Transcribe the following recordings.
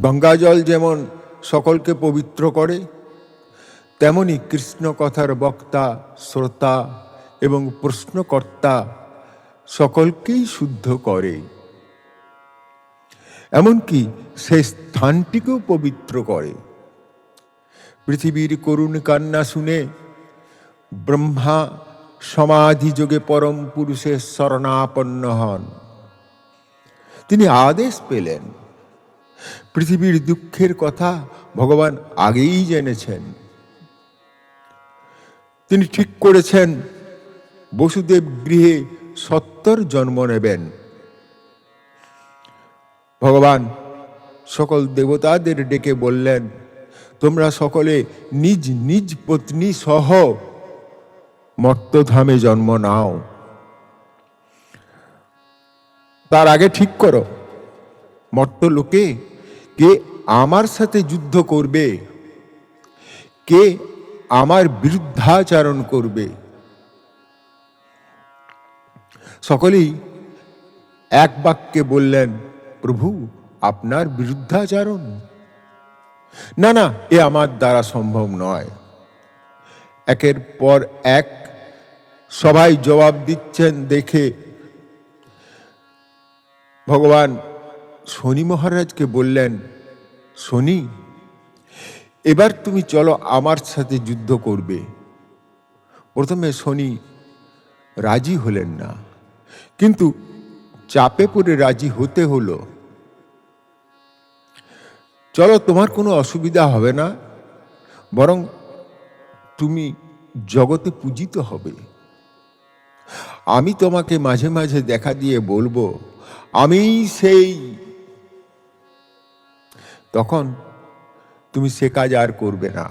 গঙ্গাজল যেমন সকলকে পবিত্র করে, তেমনি কৃষ্ণ কথার বক্তা, শ্রোতা এবং প্রশ্নকর্তা সকলকেই শুদ্ধ করে। এমনকি সেই স্থানটিকেও পবিত্র করে। পৃথিবীর করুণ কান্না শুনে ব্রহ্মা সমাধি যোগে পরম পুরুষের শরণাপন্ন হন। তিনি আদেশ পেলেন পৃথিবীর দুঃখের কথা ভগবান আগেই জেনেছেন। তিনি ঠিক করেছেন, বসুদেব গৃহে সত্তর জন্ম নেবেন। ভগবান সকল দেবতাদের ডেকে বললেন, তোমরা সকলে নিজ নিজ পত্নী সহ মর্তধামে জন্ম নাও। তার আগে ঠিক করো মর্তলোকে কে আমার সাথে যুদ্ধ করবে? কে আমার বিরুদ্ধাচরণ করবে? সকলেই এক বাক্যে বললেন, প্রভু, আপনার বিরুদ্ধাচরণ? না না, এ আমার দ্বারা সম্ভব নয়। একের পর এক সবাই জবাব দিচ্ছেন দেখে, ভগবান শনি মহারাজকে বললেন, শনি, এবার তুমি চলো আমার সাথে যুদ্ধ করবে। প্রথমে শনি রাজি হলেন না, কিন্তু চাপে পড়ে রাজি হতে হলো। চলো, তোমার কোনো অসুবিধা হবে না, বরং তুমি জগতে পূজিত হবে। আমি তোমাকে মাঝে মাঝে দেখা দিয়ে বলব আমি সেই তখন তুমি সে কাজ আর করবে না।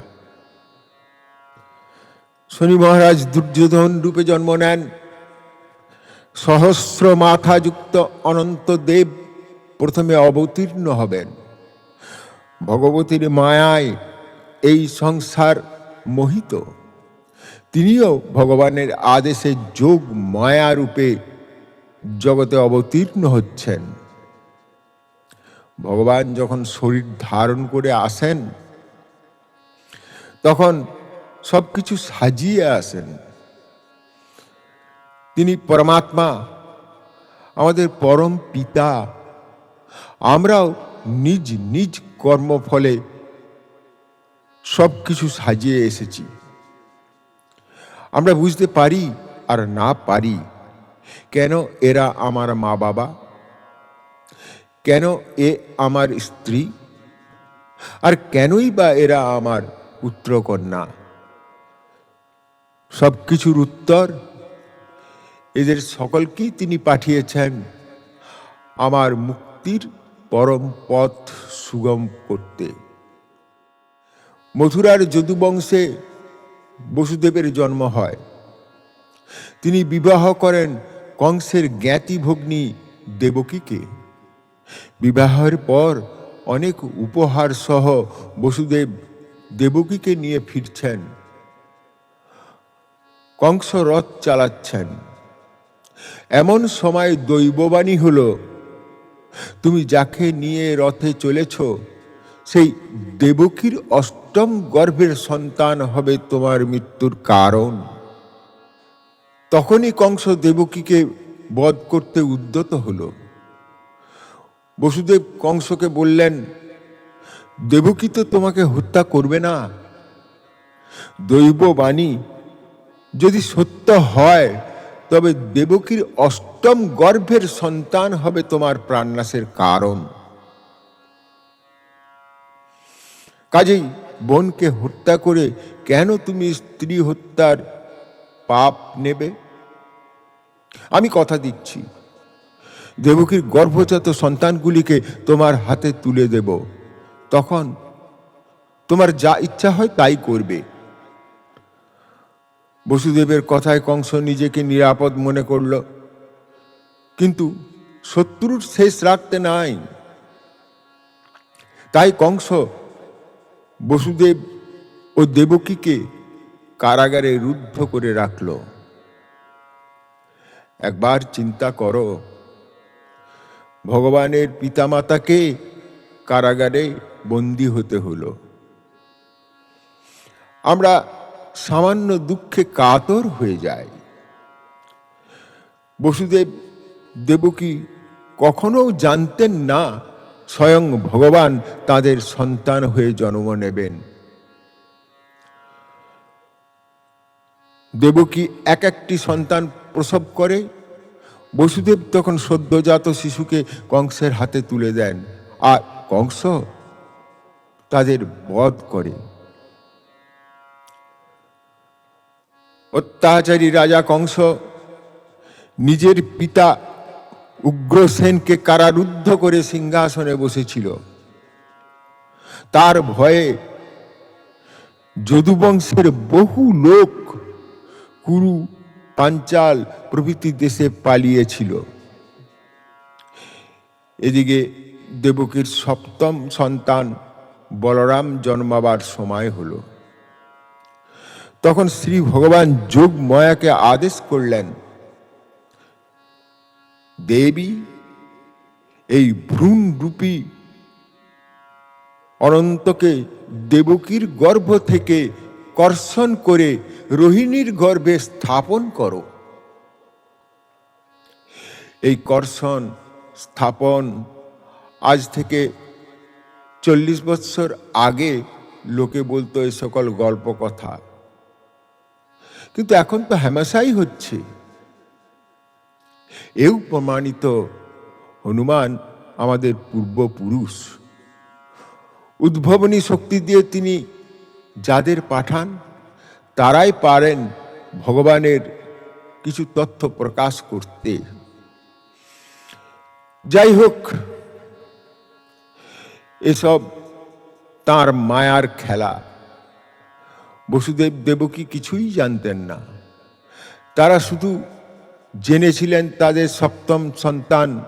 শনি মহারাজ দুর্যোধন রূপে জন্ম নেন। সহস্র মাথাযুক্ত অনন্ত দেব প্রথমে অবতীর্ণ হবেন। ভগবতীর মায়ায় এই সংসার মোহিত। তিনিও ভগবানের আদেশে যোগ মায়া রূপে জগতে অবতীর্ণ হচ্ছেন। ভগবান যখন শরীর ধারণ করে আসেন, তখন সব কিছু সাজিয়ে আসেন। তিনি পরমাত্মা, আমাদের পরম পিতা, আমরাও নিজ নিজ কর্মফলে সব কিছু সাজিয়ে এসেছি। আমরা বুঝতে পারি আর না পারি কেন এরা আমার মা বাবা কেন এ আমার স্ত্রী? আর কেনই বা এরা আমার পুত্র কন্যা সব কিছুর উত্তর, এদের সকলকেই তিনি পাঠিয়েছেন আমার মুক্তির পরম পথ সুগম করতে। মথুরার যদুবংশে বসুদেবের জন্ম হয়। তিনি বিবাহ করেন কংসের জ্ঞাতি ভগ্নী দেবকীকে। বিবাহের পর অনেক উপহার সহ বসুদেব দেবকীকে নিয়ে ফিরছেন। কংস রথ চালাচ্ছেন। এমন সময় দৈববাণী হল, তুমি যাকে নিয়ে রথে চলেছ, সেই দেবকীর অষ্টম গর্ভের সন্তান হবে তোমার মৃত্যুর কারণ। তখনই কংস দেবকীকে বধ করতে উদ্যত হলো। বসুদেব কংসকে বললেন, দেবকী তো তোমাকে হত্যা করবে না? দৈববাণী যদি সত্য হয়, তবে দেবকীর অষ্টম গর্ভের সন্তান হবে তোমার প্রাণনাশের কারণ। কাজেই বোনকে হত্যা করে কেন তুমি স্ত্রী হত্যার পাপ নেবে? আমি কথা দিচ্ছি। দেবকীর গর্ভজাত সন্তানগুলিকে তোমার হাতে তুলে দেব। তখন তোমার যা ইচ্ছা হয় তাই করবে। বসুদেবের কথায় কংস নিজেকে নিরাপদ মনে করল। কিন্তু শত্রুর শেষ রাখতে নাই। তাই কংস বসুদেব ও দেবকীকে কারাগারে রুদ্ধ করে রাখল। একবার চিন্তা করো। ভগবানের পিতামাতাকে কারাগারে বন্দী হতে হলো। আমরা সামান্য দুঃখে কাতর হয়ে যাই। বসুদেব দেবকী কখনো জানতেন না স্বয়ং ভগবান তাদের সন্তান হয়ে জন্ম নেবেন। দেবকী এক একটি সন্তান প্রসব করে বসুদেব তখন সদ্যজাত শিশুকে কংসের হাতে তুলে দেন। আর কংস তাদের বধ করে। অত্যাচারী রাজা কংস নিজের পিতা উগ্রসেনকে কারারুদ্ধ করে সিংহাসনে বসেছিল। তার ভয়ে যদুবংশের বহু লোক কুরু পাঞ্চাল প্রভৃতি দেশে পালিয়েছিল। এদিকে দেবকীর সপ্তম সন্তান বলরাম জন্মাবার সময় হল। তখন শ্রী ভগবান যোগ ময়াকে আদেশ করলেন, দেবী, এই ভ্রূণ রূপী অনন্তকে দেবকীর গর্ভ থেকে কর্ষণ করে রোহিণীর গর্ভে স্থাপন করো। এই কর্ষণ স্থাপন আজ থেকে চল্লিশ বৎসর আগে লোকে বলতো এই সকল গল্প কথা। কিন্তু এখন তো হ্যামাশাই হচ্ছে। এও প্রমাণিত হনুমান আমাদের পূর্বপুরুষ। উদ্ভাবনী শক্তি দিয়ে তিনি যাদের পাঠান তারাই পারেন ভগবানের কিছু তথ্য প্রকাশ করতে। যাই হোক, এসব তার মায়ার খেলা। বসুদেব দেবকী কিছুই জানতেন না। তারা শুধু জেনেছিলেন তাদের সপ্তম সন্তান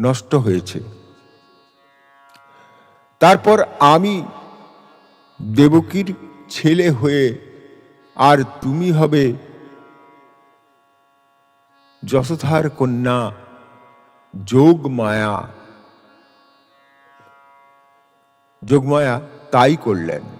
নষ্ট হয়েছে। তারপর আমি দেবকীর ছেলে হয়ে আর তুমি হবে যশোধার কন্যা যোগ মায়া। যোগমায়া তাই করলেন।